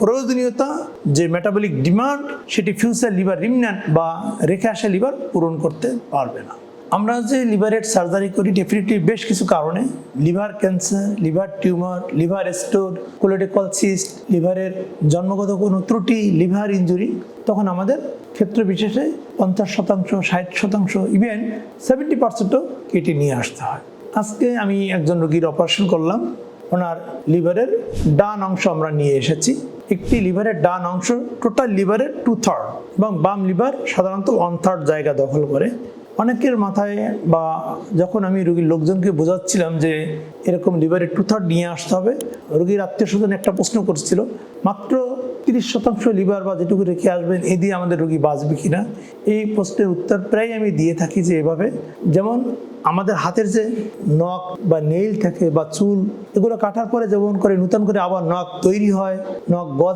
প্রয়োজনীয়তা যে metabolic demand সেটি ফিউচার লিভার রিমন্যান্ট বা রেখে আসা লিভার পূরণ করতে পারবে না। আমরা যে লিভারের সার্জারি করি ডেফিনেটলি বেশ কিছু কারণে। Liver cancer liver tumour liver store choledochal cyst লিভারের জন্মগত কোনো ত্রুটি লিভার ইনজুরি তখন আমাদের ক্ষেত্র বিশেষে পঞ্চাশ শতাংশ, ষাট শতাংশ ইভেন সেভেন্টি পার্সেন্টও কেটে নিয়ে আসতে হয়। আজকে আমি একজন রোগীর অপারেশন করলাম। ওনার লিভারের ডান অংশ আমরা নিয়ে এসেছি। একটি লিভারের ডান অংশ, টোটাল লিভারের টু থার্ড এবং বাম লিভার সাধারণত ওয়ান থার্ড জায়গা দখল করে। অনেকের মাথায় বা যখন আমি রোগীর লোকজনকে বোঝাচ্ছিলাম যে এরকম লিভারের টু থার্ড নিয়ে আসতে হবে, রুগীর আত্মীয় স্বজন একটা প্রশ্ন করছিল, মাত্র তিরিশ শতাংশ লিভার বা যেটুকু রেখে আসবেন, এ দিয়ে আমাদের রুগী বাঁচবে কিনা? এই প্রশ্নের উত্তর প্রায় আমি দিয়ে থাকি যে এভাবে। যেমন আমাদের হাতের যে নখ বা নেইল থাকে বা চুল, এগুলো কাটার পরে যেমন করে নতুন করে আবার নখ তৈরি হয়, নখ গজ